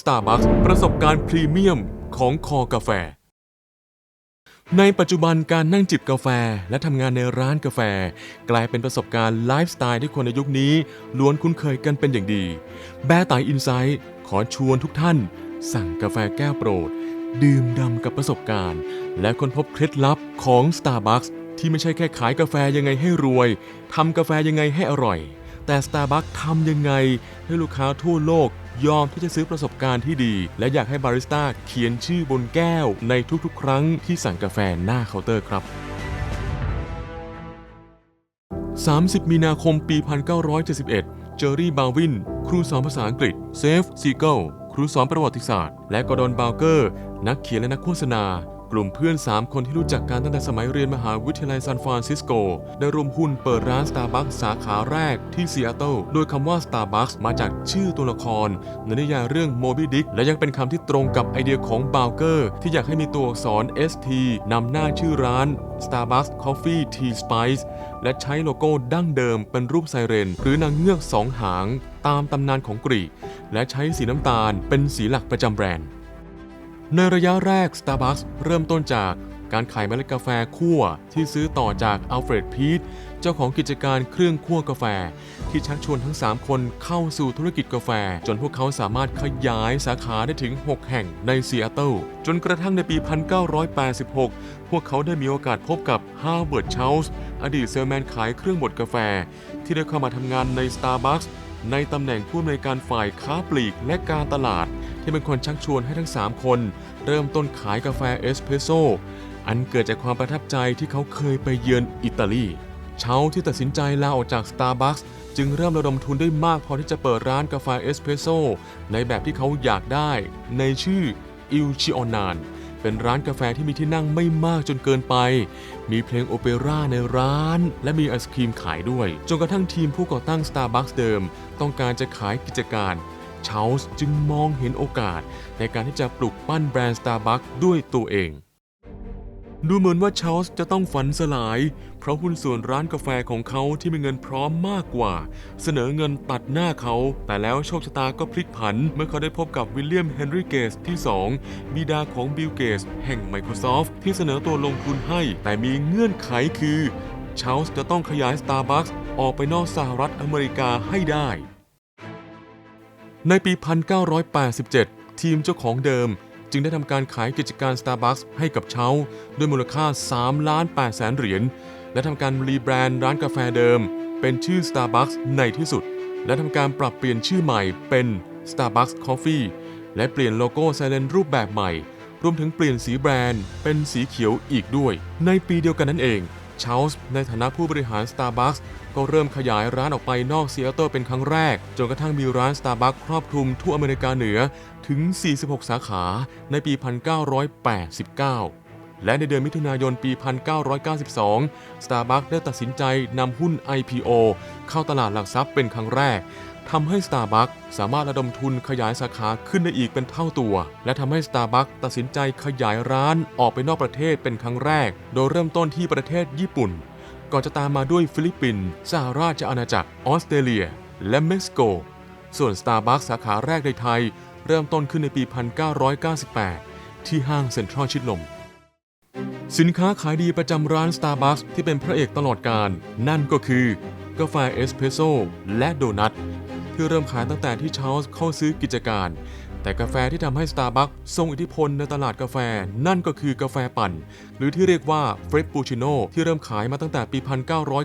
Starbucks ประสบการณ์พรีเมียมของคอกาแฟ ในปัจจุบันการนั่งจิบกาแฟและทำงานในร้านกาแฟ กลายเป็นประสบการณ์ไลฟ์สไตล์ที่คนในยุคนี้ล้วนคุ้นเคยกันเป็นอย่างดี แบร์ไตอินไซต์ขอชวนทุกท่าน สั่งกาแฟแก้วโปรด ดื่มด่ำกับประสบการณ์ และค้นพบเคล็ดลับของ Starbucks ที่ไม่ใช่แค่ขายกาแฟยังไงให้รวยทำกาแฟยังไงให้อร่อย แต่ Starbucks ทำยังไงให้ลูกค้าทั่วโลก ยอมที่จะซื้อประสบการณ์ที่ดี และอยากให้บาริสต้าเขียนชื่อบนแก้วในทุกๆ ครั้งที่สั่งกาแฟหน้าเคาน์เตอร์ครับ 30 มีนาคมปี 1971 เจอรี่บาวิน ครูสอนภาษาอังกฤษ เซฟซีเกิลครูสอนประวัติศาสตร์ และกอร์ดอนบาวเกอร์ นักเขียนและนักโฆษณา ลุ่มเพื่อน 3 คนที่รู้จักกันตั้งแต่สมัยเรียนมหาวิทยาลัยซานฟรานซิสโก ได้ร่วมหุ้นเปิดร้าน Starbucks สาขาแรกที่ซีแอตเทิลโดยคำว่า Starbucks มาจากชื่อตัวละคร ในนิยายเรื่อง Moby Dick และยังเป็นคำที่ตรงกับไอเดียของบาวเกอร์ที่อยากให้มีตัวอักษร ST นำหน้าชื่อร้าน Starbucks Coffee Tea Spice และใช้โลโก้ดั้งเดิมเป็นรูปไซเรน หรือนางเงือกสองหางตามตำนานของกรีกและใช้สีน้ำตาลเป็นสีหลักประจำแบรนด์ ในระยะแรก Starbucks เริ่มต้นจากการขายเมล็ดกาแฟคั่วที่ซื้อต่อจากอัลเฟรดพีทเจ้าของกิจการเครื่องคั่วกาแฟ ที่ชักชวนทั้ง 3 คนเข้าสู่ธุรกิจกาแฟ จนพวกเขาสามารถขยายสาขาได้ถึง 6 แห่งในซีแอตเทิลจนกระทั่งในปี 1986 พวกเขาได้มีโอกาสพบกับฮาวเบิร์ a r d เชลส์อดีตเซลแมนขายเครื่องบดกาแฟ ที่ได้เข้ามาทำงานใน Starbucks ในตำแหน่งผู้อำนวยการฝ่ายค้าปลีกและการตลาด ที่เป็นคนชักชวนให้ทั้ง 3 คน เริ่มต้นขายกาแฟเอสเพรสโซอันเกิดจากความประทับใจที่เขาเคยไปเยือนอิตาลีเชาที่ตัดสินใจลาออกจาก Starbucks จึงเริ่มระดมทุนได้มากพอที่จะเปิดร้านกาแฟเอสเพรสโซในแบบที่เขาอยากได้ ในชื่ออิลชิออนานเป็นร้านกาแฟที่มีที่นั่งไม่มากจนเกินไป มีเพลงโอเปร่าในร้าน และมีไอศครีมขายด้วย จนกระทั่งทีมผู้ก่อตั้ง Starbucks เดิม ต้องการจะขายกิจการ ชาส์จึงมองเห็นโอกาสในการที่จะปลุกปั้นแบรนด์ Starbucks ด้วยตัวเอง ดูเหมือนว่าชาส์จะต้องฝันสลาย เพราะหุ้นส่วนร้านกาแฟของเขาที่มีเงินพร้อมมากกว่า เสนอเงินตัดหน้าเขา แต่แล้วโชคชะตาก็พลิกผัน เมื่อเขาได้พบกับวิลเลียมเฮนรี่เกตที่ 2 บิดาของบิลเกตแห่ง Microsoft ที่เสนอตัวลงทุนให้ แต่มีเงื่อนไขคือชาส์จะต้องขยาย Starbucks ออกไปนอกสหรัฐอเมริกาให้ได้ ในปี 1987 ทีมเจ้าของเดิม จึงได้ทำการขายกิจการ Starbucks ให้กับเชาด้วยมูลค่า3ล้าน8แสนเหรียญ และทำการรีแบรนด์ร้านกาแฟเดิม เป็นชื่อ Starbucks ในที่สุด และทำการปรับเปลี่ยนชื่อใหม่เป็น Starbucks Coffee และเปลี่ยนโลโก้ไซเลนรูปแบบใหม่ รวมถึงเปลี่ยนสีแบรนด์เป็นสีเขียวอีกด้วย ในปีเดียวกันนั่นเอง ชาส์ในฐานะผู้บริหาร Starbucks ก็เริ่มขยายร้านออกไปนอกซีแอตเทิลเป็นครั้งแรก จนกระทั่งมีร้าน Starbucks ครอบคลุมทั่วอเมริกาเหนือถึง 46 สาขาในปี 1989 และในเดือนมิถุนายนปี 1992 Starbucks ได้ตัดสินใจนำหุ้น IPO เข้าตลาดหลักทรัพย์เป็นครั้งแรก ทำให้ Starbucks สามารถระดมทุนขยายสาขาขึ้นได้อีกเป็นเท่าตัว และทำให้ Starbucks ตัดสินใจขยายร้านออกไปนอกประเทศเป็นครั้งแรก โดยเริ่มต้นที่ประเทศญี่ปุ่น ก่อนจะตามมาด้วยฟิลิปปินส์สหราชอาณาจักรออสเตรเลีย และเม็กซิโก ส่วน Starbucks สาขาแรกในไทย เริ่มต้นขึ้นในปี 1998 ที่ห้างเซ็นทรัลชิดลมสินค้าขายดีประจำร้าน Starbucks ที่เป็นพระเอกตลอดการ นั่นก็คือกาแฟเอสเพรสโซและโดนัท ที่เริ่มขายตั้งแต่ที่ชาลส์เข้าซื้อกิจการ แต่กาแฟที่ทำให้ Starbucks ทรงอิทธิพลในตลาดกาแฟ นั่นก็คือกาแฟปั่น หรือที่เรียกว่าเฟร p ปูชิโน่ที่เริ่มขายมาตั้งแต่ปี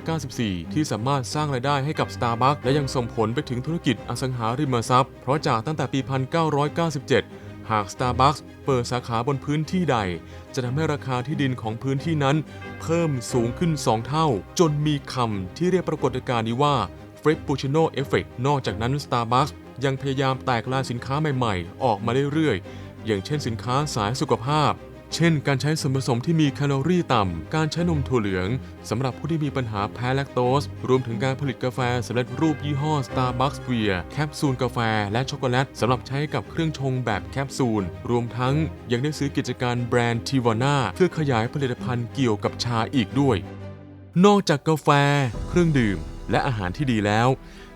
1994 ที่สามารถสร้างรายได้ให้กับ Starbucks และยังส่งผลไปถึงธุรกิจอสังหาริมทรัพย์เพราะจากตั้งแต่ปี 1997หาก Starbucks เปิดสาขาบนพื้นที่ใด จะทำให้ราคาที่ดินของพื้นที่นั้น เพิ่มสูงขึ้น 2 เท่า จนมีคำที่เรียกปรากฏการณ์นี้ว่า f r e p p u c c i n o Effect นอกจากนั้น Starbucks ยังพยายามแตกลายสินค้าใหม่ๆ ออกมาเรื่อยๆ อย่างเช่นสินค้าสายสุขภาพ เช่น การใช้ส่วนผสมที่มีแคลอรี่ต่ำ การใช้นมถั่วเหลืองสำหรับผู้ที่มีปัญหาแพ้แลคโตส รวมถึงการผลิตกาแฟสำเร็จรูปยี่ห้อ Starbucks Beer แคปซูลกาแฟ และช็อกโกแลตสำหรับใช้กับเครื่องชงแบบแคปซูล รวมทั้งยังได้ซื้อกิจการแบรนด์ทีวาน่าเพื่อขยายผลิตภัณฑ์เกี่ยวกับชาอีกด้วย นอกจากกาแฟ เครื่องดื่ม และอาหารที่ดีแล้ว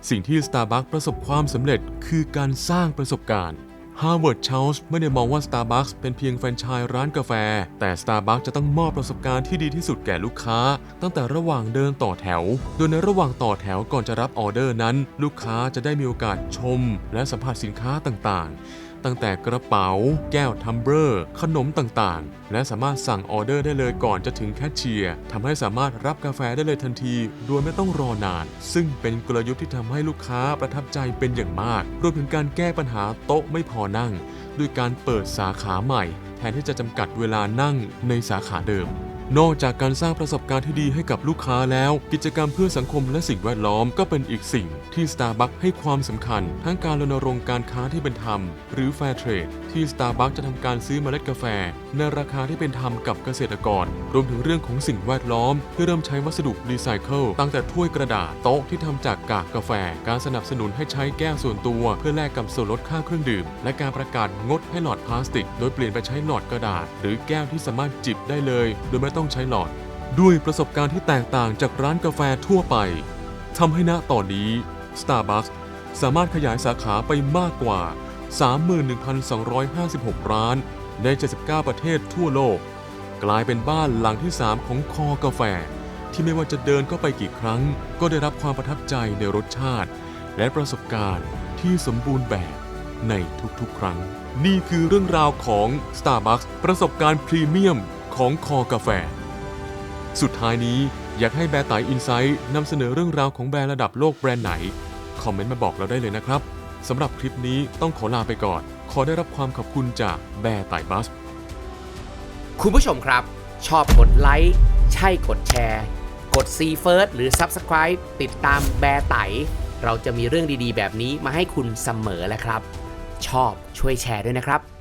สิ่งที่ Starbucks ประสบความสำเร็จคือการสร้างประสบการณ์ Harvard Charles ไม่ได้มองว่า Starbucks เป็นเพียงแฟรนไชส์ร้านกาแฟ แต่ Starbucks จะต้องมอบประสบการณ์ที่ดีที่สุดแก่ลูกค้า ตั้งแต่ระหว่างเดินต่อแถว โดยในระหว่างต่อแถวก่อนจะรับออเดอร์นั้น ลูกค้าจะได้มีโอกาสชม และสัมผัสสินค้าต่างๆ ตั้งแต่กระเป๋า แก้วทัมเบอร์ ขนมต่างๆ และสามารถสั่งออเดอร์ได้เลยก่อนจะถึงแคชเชียร์ทำให้สามารถรับกาแฟได้เลยทันที โดยไม่ต้องรอนาน ซึ่งเป็นกลยุทธ์ที่ทำให้ลูกค้าประทับใจเป็นอย่างมาก รวมถึงการแก้ปัญหาโต๊ะไม่พอนั่ง ด้วยการเปิดสาขาใหม่ แทนที่จะจำกัดเวลานั่งในสาขาเดิม นอกจากการสร้างประสบการณ์ที่ดีให้กับลูกค้าแล้ว กิจกรรมเพื่อสังคมและสิ่งแวดล้อมก็เป็นอีกสิ่งที่ Starbucks ให้ความสำคัญ ทั้งการรณรงค์การค้าที่เป็นธรรม หรือ Fair Trade ที่ Starbucks จะทำการซื้อเมล็ดกาแฟ ในราคาที่เป็นธรรมกับเกษตรกร รวมถึงเรื่องของสิ่งแวดล้อมเพื่อเริ่มใช้วัสดุรีไซเคิลตั้งแต่ถ้วยกระดาษโต๊ะที่ทำจากกากกาแฟ การสนับสนุนให้ใช้แก้วส่วนตัว เพื่อแลกกับส่วนลดค่าเครื่องดื่ม และการประกาศงดให้หลอดพลาสติก โดยเปลี่ยนไปใช้หลอดกระดาษ หรือแก้วที่สามารถจิบได้เลย โดยไม่ต้องใช้หลอด ด้วยประสบการณ์ที่แตกต่างจากร้านกาแฟทั่วไปทำให้ณตอนนี้ Starbucks สามารถขยายสาขาไปมากกว่า 31,256 ร้านใน 79 ประเทศทั่วโลก กลายเป็นบ้านหลังที่ 3 ของคอกาแฟ ที่ไม่ว่าจะเดินเข้าไปกี่ครั้ง ก็ได้รับความประทับใจในรสชาติ และประสบการณ์ที่สมบูรณ์แบบในทุกๆ ครั้ง นี่คือเรื่องราวของ Starbucks ประสบการณ์พรีเมียม ของคอกาแฟ สุดท้ายนี้อยากให้แบร์ไตอินไซต์นำเสนอเรื่องราวของแบรนด์ระดับโลกแบรนด์ไหน คอมเมนต์มาบอกเราได้เลยนะครับสำหรับคลิปนี้ต้องขอลาไปก่อน ขอได้รับความขอบคุณจากแบร์ไตบัส คุณผู้ชมครับ ชอบกดไลค์ใช่กดแชร์ กด See First หรือ Subscribe ติดตามแบร์ไต เราจะมีเรื่องดีๆ แบบนี้มาให้คุณเสมอแหละครับ ชอบช่วยแชร์ด้วยนะครับ